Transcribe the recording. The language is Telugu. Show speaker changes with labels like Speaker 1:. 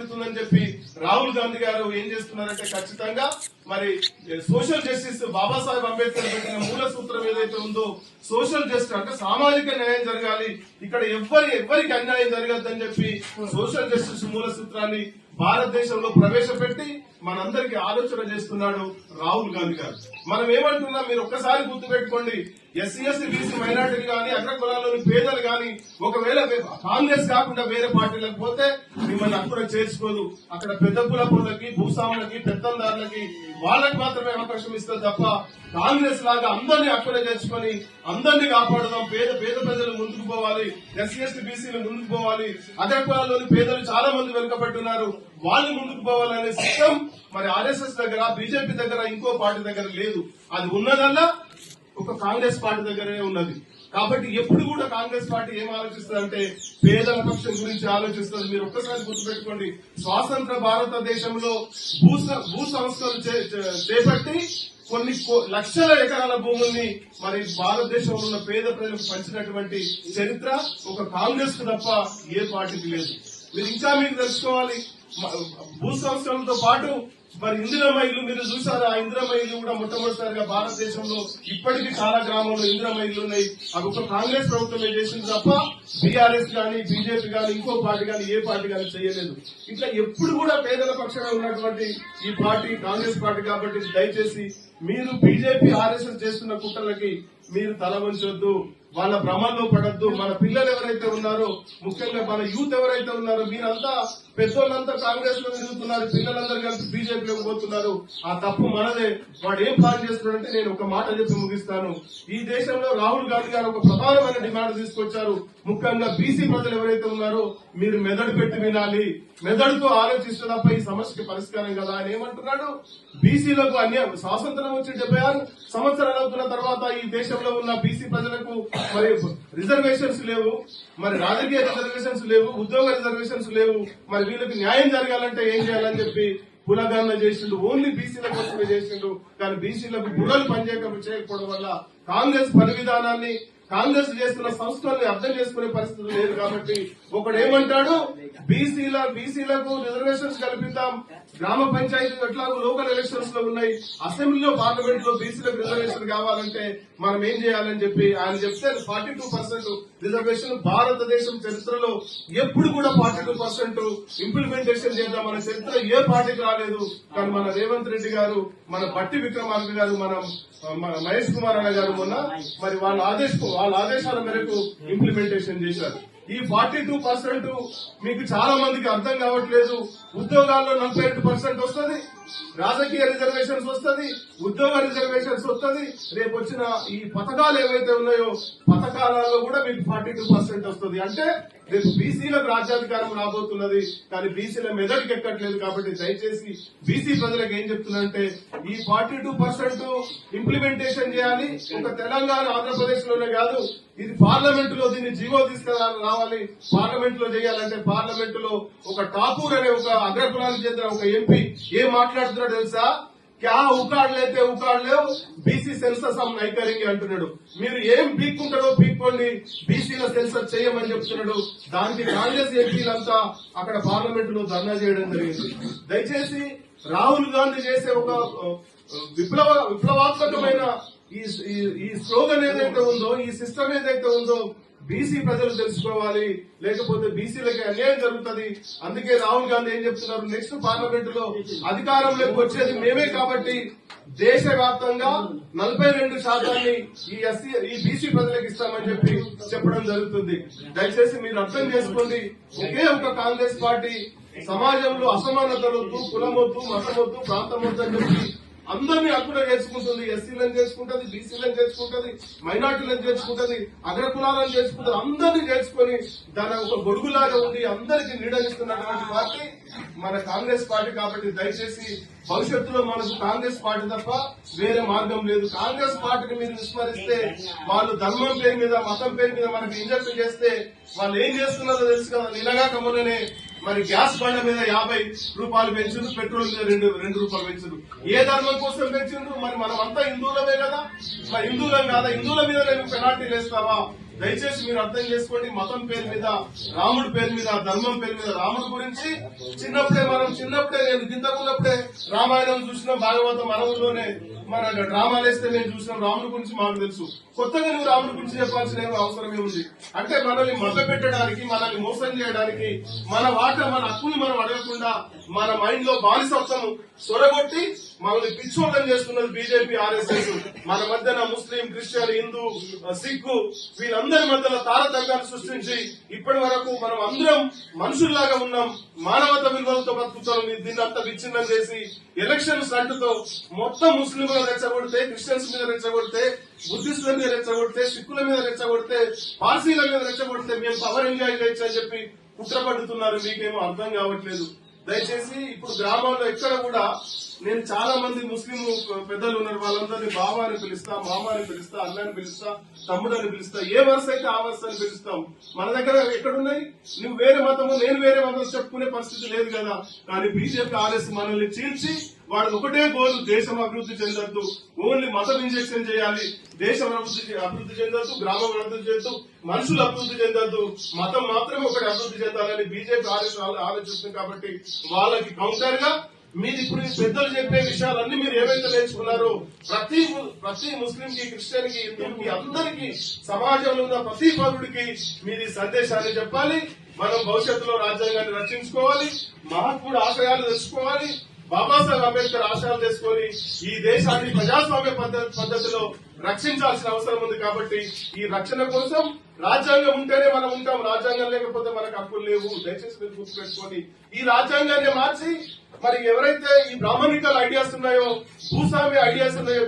Speaker 1: జరుగుతుందని చెప్పి రాహుల్ గాంధీ గారు ఏం చేస్తున్నారంటే ఖచ్చితంగా మరి సోషల్ జస్టిస్ బాబాసాహెబ్ అంబేద్కర్ పెట్టిన మూల సూత్రం ఏదైతే ఉందో సోషల్ జస్టిస్ అంటే సామాజిక న్యాయం జరగాలి. ఇక్కడ ఎవ్వరి ఎవరికి అన్యాయం జరగద్దని చెప్పి సోషల్ జస్టిస్ మూల సూత్రాన్ని భారతదేశంలో ప్రవేశపెట్టి మనందరికి ఆలోచన చేస్తున్నాడు రాహుల్ గాంధీ గారు. మనం ఏమంటున్నాం? మీరు ఒక్కసారి గుర్తుపెట్టుకోండి. ఎస్సీ ఎస్సీ బీసీ మైనార్టీలు కానీ అగ్రకులాల్లోని పేదలు కానీ ఒకవేళ కాంగ్రెస్ కాకుండా వేరే పార్టీలకు పోతే మిమ్మల్ని అక్కడ చేర్చుకోదు. అక్కడ పెద్ద కులపులకి భూస్వాములకి పెత్తందారులకి వాళ్ళకి మాత్రమే అవకాశం ఇస్తుంది తప్ప కాంగ్రెస్ లాగా అందరినీ అక్కడ చేర్చుకొని అందరినీ కాపాడదాం. పేద పేద ప్రజలు ముందుకు పోవాలి. ఎస్సీ ఎస్టీ బీసీలు ముందుకు పోవాలి. అగ్రకులాల్లోని పేదలు చాలా మంది వెనుకబట్టున్నారు వాళ్ళు ముందుకు పోవాలనే సిస్టమ్ మరి ఆర్ఎస్ఎస్ దగ్గర బీజేపీ దగ్గర ఇంకో పార్టీ దగ్గర లేదు. అది ఉన్నదల్లా ఒక కాంగ్రెస్ పార్టీ దగ్గరే ఉన్నది. కాబట్టి ఎప్పుడు కూడా కాంగ్రెస్ పార్టీ ఏం ఆలోచిస్తుందంటే పేదల పక్షం గురించి ఆలోచిస్తుంది. మీరు ఒక్కసారి గుర్తుపెట్టుకోండి. స్వాతంత్ర భారతదేశంలో భూ భూ సంస్థలు చే- చేపట్టి కొన్ని కో- లక్షల ఎకరాల భూముల్ని మరి భారతదేశంలో ఉన్న పేద ప్రజలకు పంచినటువంటి చరిత్ర ఒక కాంగ్రెస్కు తప్ప ఏ పార్టీకి లేదు. మీరు ఇంకా మీరు తెలుసుకోవాలి. భూ సంస్కరణతో పాటు మరి ఇందిరమ్మ ఇల్లు మీరు చూసారు? ఆ ఇందిరమ్మ ఇల్లు కూడా మొట్టమొదటిసారిగా భారతదేశంలో ఇప్పటికీ చాలా గ్రామాల్లో ఇందిరమ్మ ఇల్లు ఉన్నాయి. అవి ఒక కాంగ్రెస్ ప్రభుత్వమే చేసింది తప్ప బీఆర్ఎస్ కానీ బీజేపీ కానీ ఇంకో పార్టీ కానీ ఏ పార్టీ కానీ చేయలేదు. ఇట్లా ఎప్పుడు కూడా పేదల పక్షంగా ఉన్నటువంటి ఈ పార్టీ కాంగ్రెస్ పార్టీ కాబట్టి దయచేసి మీరు బీజేపీ ఆర్ఎస్ఎస్ చేస్తున్న కుట్రలకి మీరు తల వంచొద్దు. వాళ్ళ భ్రమల్లో పడద్దు. మన పిల్లలు ఎవరైతే ఉన్నారో ముఖ్యంగా మన యూత్ ఎవరైతే ఉన్నారో మీరంతా పెద్దోళ్ళంతా కాంగ్రెస్లో తిరుగుతున్నారు పిల్లలందరూ కలిసి బీజేపీలోకి పోతున్నారు. ఆ తప్పు మనదే. వాడు ఏం ప్లాన్ చేస్తున్నాడంటే నేను ఒక మాట చెప్పి ముగిస్తాను. ఈ దేశంలో రాహుల్ గాంధీ గారు ఒక ప్రధానమైన డిమాండ్ తీసుకొచ్చారు. ముఖ్యంగా బీసీ ప్రజలు ఎవరైతే ఉన్నారో మీరు మెదడు పెట్టి వినాలి. మెదడుతో ఆలోచిస్తే తప్ప ఈ సమస్యకి పరిష్కారం కదా. ఆయన ఏమంటున్నాడు? బీసీలకు అన్యాయం. స్వాతంత్రం వచ్చి డెబ్బై ఆరు సంవత్సరాలు అవుతున్న తర్వాత ఈ దేశంలో ఉన్న బీసీ ప్రజలకు మరి రిజర్వేషన్స్ లేవు. మరి రాజకీయ రిజర్వేషన్స్ లేవు ఉద్యోగ రిజర్వేషన్స్ లేవు. మరి వీళ్ళకి న్యాయం జరగాలంటే ఏం చేయాలని చెప్పి కులగణన చేసిండు ఓన్లీ బీసీల కోసమే చేసిండు. కానీ బీసీలకు బుర్రలు పనిచేయక చేయకపోవడం వల్ల కాంగ్రెస్ పని విధానాన్ని కాంగ్రెస్ చేస్తున్న సంస్థల్ని అర్థం చేసుకునే పరిస్థితి లేదు కాబట్టి ఒకడు ఏమంటాడు? బీసీల బీసీలకు రిజర్వేషన్స్ కల్పిద్దాం. గ్రామ పంచాయతీ ఎట్లాగో లోకల్ ఎలక్షన్స్లో ఉన్నాయి. అసెంబ్లీలో పార్లమెంట్లో బీసీలకు రిజర్వేషన్ కావాలంటే మనం ఏం చేయాలని చెప్పి ఆయన చెప్తే ఫార్టీ టూ పర్సెంట్ రిజర్వేషన్ భారతదేశం చరిత్రలో ఎప్పుడు కూడా ఫార్టీ టూ పర్సెంట్ ఇంప్లిమెంటేషన్ చేద్దాం మన చరిత్ర ఏ పార్టీకి రాలేదు. కానీ మన రేవంత్ రెడ్డి గారు మన బట్టి విక్రమార్క గారు మనం మన మహేష్ కుమార్ అన్న గారు మొన్న మరి వాళ్ళు ఆదేశ వాళ్ళ ఆదేశాల మేరకు ఇంప్లిమెంటేషన్ చేశారు. ఈ ఫార్టీ టూ పర్సెంట్ మీకు చాలా మందికి అర్థం కావట్లేదు. ఉద్యోగాల్లో నలభై రెండు పర్సెంట్ వస్తుంది. రాజకీయ రిజర్వేషన్స్ వస్తుంది. ఉద్యోగ రిజర్వేషన్స్ వస్తుంది. రేపు వచ్చిన ఈ పథకాలు ఏవైతే ఉన్నాయో పథకాలలో కూడా మీకు ఫార్టీ టూ పర్సెంట్ వస్తుంది. అంటే రేపు బీసీలకు రాజ్యాధికారం రాబోతున్నది కానీ బీసీల మెదడుకి ఎక్కట్లేదు కాబట్టి దయచేసి బీసీ ప్రజలకు ఏం చెప్తున్నారంటే ఈ ఫార్టీ టూ పర్సెంట్ ఇంప్లిమెంటేషన్ చేయాలి. ఒక తెలంగాణ ఆంధ్రప్రదేశ్లోనే కాదు ఇది పార్లమెంట్లో దీన్ని జీవో తీసుకురా కావాలి పార్లమెంట్లో చేయాలంటే పార్లమెంట్లో ఒక ఠాకూర్ అనే ఒక అగ్రకులానికి చెందిన ఒక ఎంపీ ఏం మాట్లాడుతున్నాడో తెలుసా? క్యా ఉకాడ్ లేతే బీసీ సెన్సస్ హమ్ నై అంటున్నాడు. మీరు ఏం పీక్కుంటారో పీక్కోండి బీసీల సెన్సస్ చేయమని చెప్తున్నాడు. దానికి కాంగ్రెస్ ఎంపీలంతా అక్కడ పార్లమెంట్లో ధర్నా చేయడం జరిగింది. దయచేసి రాహుల్ గాంధీ చేసే ఒక విప్లవ విప్లవాత్మకమైన ఈ ఈ- ఈ స్లోగన్ ఏదైతే ఉందో ఈ సిస్టమ్ ఏదైతే ఉందో బీసీ ప్రజలు తెలుసుకోవాలి లేకపోతే బీసీలకి అన్యాయం జరుగుతుంది. అందుకే రాహుల్ గాంధీ ఏం చెప్తున్నారు? నెక్స్ట్ పార్లమెంట్లో అధికారంలోకి వచ్చేది మేమే కాబట్టి దేశవ్యాప్తంగా నలభై రెండు శాతాన్ని ఈ ఎస్సీ ఈ బీసీ ప్రజలకు ఇస్తామని చెప్పి చెప్పడం జరుగుతుంది. దయచేసి మీరు అర్థం చేసుకోండి. ఒకే ఒక కాంగ్రెస్ పార్టీ సమాజంలో అసమానతలు వద్దు మతమొద్దు వద్దు ప్రాంతం అని చెప్పి అందరినీ అక్కడ చేసుకుంటుంది. ఎస్సీలను చేసుకుంటుంది బీసీలను చేసుకుంటుంది మైనార్టీలను చేసుకుంటుంది అగ్రకులాలను చేసుకుంటుంది. అందరినీ చేసుకుని దాని ఒక గొడుగులాగా ఉండి అందరికి నీడనిస్తున్నటువంటి పార్టీ మన కాంగ్రెస్ పార్టీ కాబట్టి దయచేసి భవిష్యత్తులో మనకు కాంగ్రెస్ పార్టీ తప్ప వేరే మార్గం లేదు. కాంగ్రెస్ పార్టీని మీరు విస్మరిస్తే వాళ్ళు ధర్మం పేరు మీద మతం పేరు మీద మనకి ఇంజక్ట్ చేస్తే వాళ్ళు ఏం చేస్తున్నారో తెలుసు కదా. నిలగా కమ్ముననే మరి గ్యాస్ బండ్ల మీద యాభై రూపాయలు పెంచిండ్రు పెట్రోల్ మీద రెండు రెండు రూపాయలు పెంచుడు ఏ ధర్మం కోసం పెంచిండ్రు? మరి మనం అంతా హిందువులమే కదా. మరి హిందువులం కాదా? హిందువుల మీద నేను పెనాల్టీ వేస్తావా? దయచేసి మీరు అర్థం చేసుకోండి. మతం పేరు మీద రాముడి పేరు మీద ధర్మం పేరు మీద రాముడి గురించి చిన్నప్పుడే మనం చిన్నప్పుడే నేను గింతకున్నప్పుడే రామాయణం చూసినాం భాగవతం అరవుల్లోనే మన డ్రామాలు వేస్తే నేను చూసినాం. రాముడి గురించి మాకు తెలుసు. కొత్తగా నువ్వు రాముడి గురించి చెప్పాల్సిన అవసరమే అవసరం అంటే మనల్ని మభ్య పెట్టడానికి మనల్ని మోసం చేయడానికి మన వాట మన హక్కుని మనం అడగకుండా మన మైండ్లో బానిసత్వం సొరగొట్టి మనల్ని పిచ్చోళ్ళం చేస్తున్నది బీజేపీ ఆర్ఎస్ఎస్. మన మధ్యన ముస్లిం క్రిస్టియన్ హిందూ సిక్కు వీళ్ళందరి మధ్యలో తారతమ్యాలు సృష్టించి ఇప్పటి వరకు మనం అందరం మనుషుల్లాగా ఉన్నాం. మానవత విలువలతో బతుకుతాం. దీన్ని అంతా విచ్ఛిన్నం చేసి ఎలక్షన్ స్టంట్తో మొత్తం ముస్లింలు రెచ్చగొడితే క్రిస్టియన్స్ మీద రెచ్చగొడితే బుద్ధిస్టుల మీద రెచ్చగొడితే సిక్కుల మీద రెచ్చగొడితే పార్సీల మీద రెచ్చగొడితే మేము పవర్ ఎంజాయ్ చేయొచ్చు అని చెప్పి కుట్ర పడుతున్నారు మీకేమో అర్థం కావట్లేదు. దయచేసి ఇప్పుడు గ్రామాల్లో ఎక్కడ కూడా నేను చాలా మంది ముస్లిం పెద్దలు ఉన్నారు వాళ్ళందరినీ బాబా అని పిలుస్తా మామ అని పిలుస్తా అన్న అని పిలుస్తా తమ్ముడు అని పిలుస్తా ఏ వరుస అయితే ఆ వరుస అని పిలుస్తాం. మన దగ్గర ఎక్కడున్నాయి? నువ్వు వేరే మతము నేను వేరే మతం చెప్పుకునే పరిస్థితి లేదు కదా. కానీ బీజేపీ ఆర్ఎస్ మనల్ని చీల్చి వాడు ఒకటే గోలు దేశం అభివృద్ధి చెందద్దు. ఓన్లీ మతం ఇంజెక్షన్ చేయాలి. దేశం అభివృద్ధి అభివృద్ధి చెందద్దు గ్రామం అభివృద్ధి చెందొద్దు మనుషులు అభివృద్ధి చెందద్దు. మతం మాత్రమే ఒకటి అభివృద్ధి చెందాలని బీజేపీ ఆర్ఎస్ ఆలోచిస్తుంది కాబట్టి వాళ్ళకి కౌంటర్గా మీరు ఇప్పుడు పెద్దలు చెప్పే విషయాలన్నీ మీరు ఏవైతే నేర్చుకున్నారో ప్రతి ము- ప్రతి ముస్లిం కి క్రిస్టియన్కి హిందువుకి అందరికీ సమాజంలో ఉన్న ప్రతి పౌరుడికి మీరు ఈ సందేశాన్ని చెప్పాలి. మనం భవిష్యత్తులో రాజ్యాంగాన్ని రక్షించుకోవాలి మహాత్ముడు ఆశయాలు తెచ్చుకోవాలి. బాబాసాహెబ్ అంబేద్కర్ ఆశయాలు తెచ్చుకొని ఈ దేశాన్ని ప్రజాస్వామ్య పద్ధతిలో రక్షించాల్సిన అవసరం ఉంది కాబట్టి ఈ రక్షణ కోసం రాజ్యాంగం ఉంటేనే మనం ఉంటాం. రాజ్యాంగం లేకపోతే మనకు హక్కులు లేవు. దయచేసి మీరు గుర్తుపెట్టుకొని ఈ రాజ్యాంగాన్ని మార్చి మరి ఎవరైతే ఈ బ్రాహ్మణికల్ ఐడియాస్ ఉన్నాయో భూస్వామి ఐడియాస్ ఉన్నాయో